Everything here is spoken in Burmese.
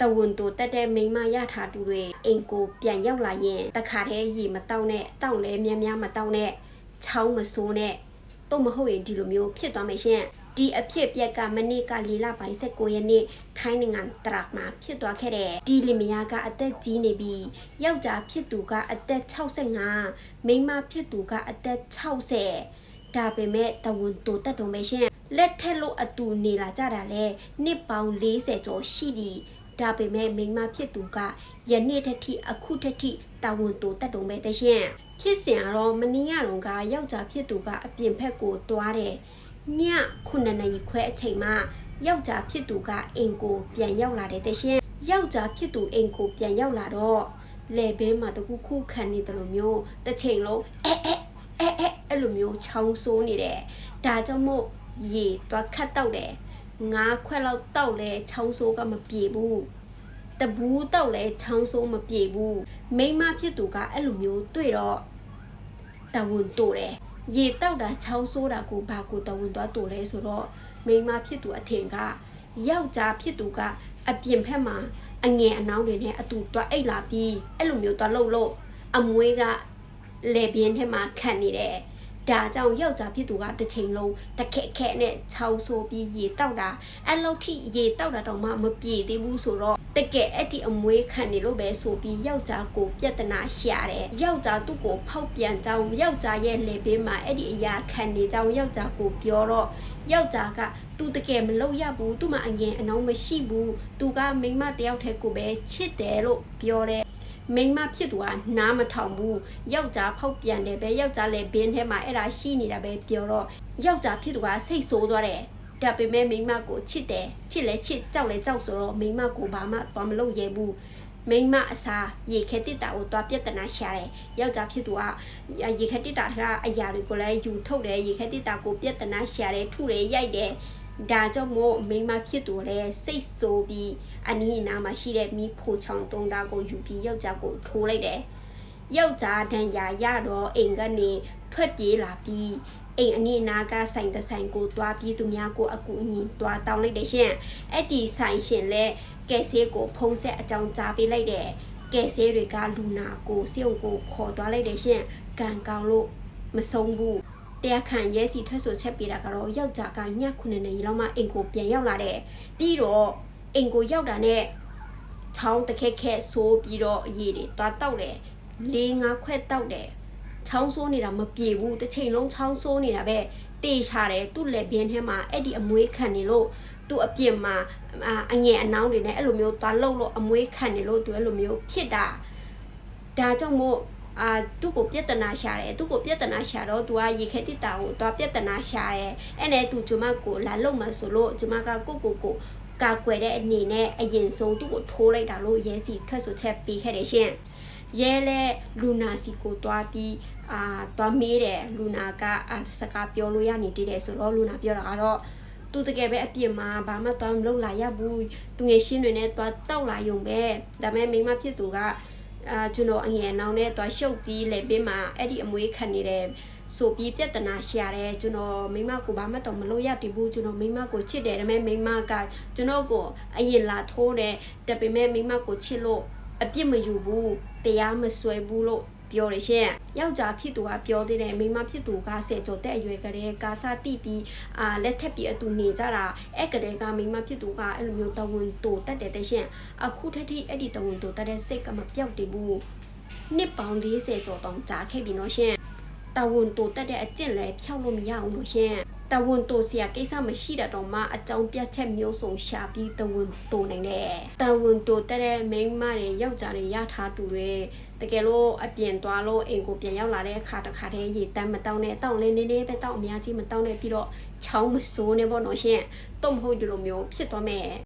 တဝန်တူတက်တဲ့မိန်းမရထားတူတွေအိမ်ကိုပြန်ရောက်လာရင်တခါတည်းရေမတောက်နဲ့တောက်လဲများများမတောက်နဲ့ချောင်းမဆိုးနဲ့တော့မဟုတ်ရင်ဒီလိုမျိုးဖြစ်သွားမယ်ရှင်ဒီအဖြစ်ပြက်ကမနေ့ကလီလာပိုင်း16ရက်နေ့ထိုင်းနိုင်ငံတရက်မှာဖြစ်သွားခဲ့တဲ့ဒီလင်မယားကအသက်ကြီးနေပြီးယောက်ျားဖြစ်သူကအသက်65မိန်းမဖြစ်သူကအသက်60ဒါပေမဲ့တဝန်တူတက်တုံပဲရှင်လက်ထက်လို့အတူနေလာကြတာလဲနှစ်ပေါင်း40ကျော်ရှိပြီ ဒါပေမဲ့မိန်းမဖြစ်သူကယနေ့တစ်ထိအခုတစ်ထိတာဝန်တူတက်တုံပဲတဲ့ရှင်ဖြစ်စဉ်ကတော့မနေ့ကတော့ကယောက်ျားဖြစ်သူကအပြင်ဘက်ကိုသွားတယ်ည9နာရီခွဲအချိန်မှယောက်ျားဖြစ်သူကအိမ်ကိုပြန်ရောက်လာတယ်တဲ့ရှင်ယောက်ျားဖြစ်သူအိမ်ကိုပြန်ရောက်လာတော့လေဘင်းမှာတကူခုခံနေတယ်လို့မျိုးတစ်ချိန်လုံးအဲအဲအဲအဲအဲ့လိုမျိုးချောင်းဆိုးနေတယ်ဒါကြောင့်မို့ရေသွားခတ်တော့တယ် ငါးခွက်လောက်တောက်လဲချောင်းဆိုးကမပြေဘူးတဘူးတောက်လဲချောင်းဆိုးမပြေဘူးမိန်းမဖြစ်သူကအဲ့လိုမျိုးတွေ့တော့တဝန်တိုတယ်ရေတောက်တာချောင်းဆိုးတာကိုဘာကိုတဝန်သွားတိုလဲဆိုတော့မိန်းမဖြစ်သူအထင်ကယောက်ျားဖြစ်သူကအပြင်ဖက်မှာအငယ်အနှောင်းတွေနဲ့အတူတွားအိတ်လာပြီးအဲ့လိုမျိုးတွားလှုပ်လို့အမွေးကလေပြင်းထဲမှာခံနေတယ် ဒါကြောင့်ယောက်ျားဖြစ်သူကတစ်ချိန်လုံးတခက်ခက်နဲ့ချောင်းဆိုးပြီးရေတောက်တာအဲ့လောက်ထိရေတောက်တာတော့မှမပြေသေးဘူးဆိုတော့တကယ်အဲ့ဒီအမွေးခံနေလို့ပဲဆိုပြီးယောက်ျားကိုပြဿနာရှာတယ်ယောက်ျားသူ့ကိုဖောက်ပြန်ကြောင်းယောက်ျားရဲ့လေဘေးမှာအဲ့ဒီအရာခံနေကြောင်းယောက်ျားကိုပြောတော့ယောက်ျားကသူတကယ်မလုပ်ရဘူးသူ့မှာအငင်အနှောင်းမရှိဘူးသူကမိန်းမတယောက်တည်းကိုပဲချစ်တယ်လို့ပြောတယ် မိန်းမဖြစ်သူကနားမထောင်ဘူးယောက်ျားဖောက်ပြန်တယ်ပဲယောက်ျားလည်းဘင်းထဲမှာအဲ့ဒါရှိနေတာပဲပြောတော့ယောက်ျားဖြစ်သူကစိတ်ဆိုးသွားတယ်ဒါပေမဲ့မိန်းမကိုချစ်တယ်ချစ်လဲချစ်ကြောက်လဲကြောက်ဆိုတော့မိန်းမကိုဘာမှသွားမလုပ်ရဲဘူးမိန်းမအစားရေခဲတစ်တာကိုသွားပြဿနာရှာတယ်ယောက်ျားဖြစ်သူကရေခဲတစ်တာကအရာတွေကိုလည်းယူထုတ်တယ်ရေခဲတစ်တာကိုပြဿနာရှာတယ်ထုတယ်ရိုက်တယ် ဒါကြောင့်မို့မိန်းမဖြစ်သူလည်းစိတ်ဆိုးပြီးအနီးအနားမှာရှိတဲ့မိဖို့ချောင်းတုံးတာကိုယူပြီးယောက်ျားကိုထိုးလိုက်တယ်ယောက်ျားဒဏ်ရာရတော့အိမ်ကနေထွက်ပြေးလာပြီးအိမ်အနီးအနားကဆိုင်တစ်ဆိုင်ကိုတွားပြီးသူများကိုအကူအညီတွားတောင်းလိုက်တယ်ရှင်အဲ့ဒီဆိုင်ရှင်လည်းကဲဆေးကိုဖုံးဆက်အကြောင်းကြားပေးလိုက်တယ်ကဲဆေးတွေကလူနာကိုစေုံကိုခေါ်သွားလိုက်တယ်ရှင်ကံကောင်းလို့မဆုံးဘူး တရားခံရဲစီထွက်ဆိုချက်ပေးတာကတော့ယောက်ျားကည9နှစ်ရီလောက်မှအိမ်ကိုပြန်ရောက်လာတယ်ပြီးတော့အိမ်ကိုရောက်တာနဲ့ချောင်းတစ်ခက်ခက်ဆိုးပြီးတော့အရေးတွေတွားတောက်တယ်လေးငါးခွက်တောက်တယ်ချောင်းဆိုးနေတာမပြေဘူးတစ်ချိန်လုံးချောင်းဆိုးနေတာပဲတေးချတယ်သူ့လက်ဘင်းထဲမှာအဲ့ဒီအမွေးခံနေလို့သူ့အပြင်မှာအာအငယ်အနှောင်းတွေနဲ့အဲ့လိုမျိုးသွားလှုပ်လို့အမွေးခံနေလို့သူအဲ့လိုမျိုးဖြစ်တာဒါကြောင့်မို့ အာသူ့ကိုပြဿနာရှာတယ်သူ့ကိုပြဿနာရှာတော့သူကရေခဲတစ်တာကိုသွားပြဿနာရှာတယ်အဲ့နဲ့သူကျမကိုလာလုံမှဆိုလို့ကျမကကိုကိုကိုကာကွယ်တဲ့အနေနဲ့အရင်ဆုံးသူ့ကိုထိုးလိုက်တာလို့ရဲစီခက်ဆိုချက်ပေးခဲ့တယ်ရှင်ရဲလဲလူနာစီကိုတွားပြီးအာသွားမေးတယ်လူနာကအာစကားပြောလို့ရနေတည်တယ်ဆိုတော့လူနာပြောတာကတော့သူတကယ်ပဲအပြင်မှာဘာမှသွားမလုပ်လာရဘူးသူငယ်ရှင်းတွေနဲ့သွားတောက်လာယုံပဲဒါပေမဲ့မိန်းမဖြစ်သူက အာကျွန်တော်အငယ်နောင်နဲ့သွားရှုပ်ပြီးလေပေးမှာအဲ့ဒီအမွေးခံနေတယ်ဆိုပြီးပြဿနာရှာတယ်ကျွန်တော်မိန်းမကိုဘာမှတော့မလုပ်ရတည်ဘူးကျွန်တော်မိန်းမကိုချစ်တယ်ဒါပေမဲ့မိန်းမကကျွန်တော်ကိုအရင်လာထိုးတယ်ဒါပေမဲ့မိန်းမကိုချစ်လို့အပြစ်မယူဘူးတရားမဆွဲဘူးလို့ ပြောရရှင်ယောက်ျားဖြစ်သူကပြောသေးတယ်မိန်းမဖြစ်သူကဆယ်ကျော်တဲ့အရွယ်ကလေးကာစားတိပြီးအာလက်ထက်ပြီးအတူနေကြတာအဲ့ကလေးကမိန်းမဖြစ်သူကအဲ့လိုမျိုးတဝန်တူတက်တယ်တဲ့ရှင်အခုထက်ထိအဲ့ဒီတဝန်တူတက်တဲ့စိတ်ကမပြောက်တည်ဘူးနှစ်ပေါင်း40ကျော်တောင်ကြာခဲ့ပြီနော်ရှင်တဝန်တူတက်တဲ့အကျင့်လည်းဖြောက်လို့မရအောင်လို့ရှင် တဝန်တိုစရာကိစ္စမရှိတာတော့မှအကြောင်းပြချက်မျိုးစုံရှာပြီးတဝန်တိုနိုင်တယ်။တဝန်တိုတက်တဲ့မိန်းမတွေယောက်ျားတွေရထားတူတယ်။တကယ်လို့အပြင်သွားလို့အိမ်ကိုပြန်ရောက်လာတဲ့အခါတခါတည်းရေတမ်းမတောင်းနဲ့တောင်းလဲနည်းနည်းပဲတောင်းအများကြီးမတောင်းနဲ့ပြီးတော့ချောင်းမစိုးနဲ့ပေါ့နော်ရှင်။တော့မဟုတ်ဒီလိုမျိုးဖြစ်သွားမယ်။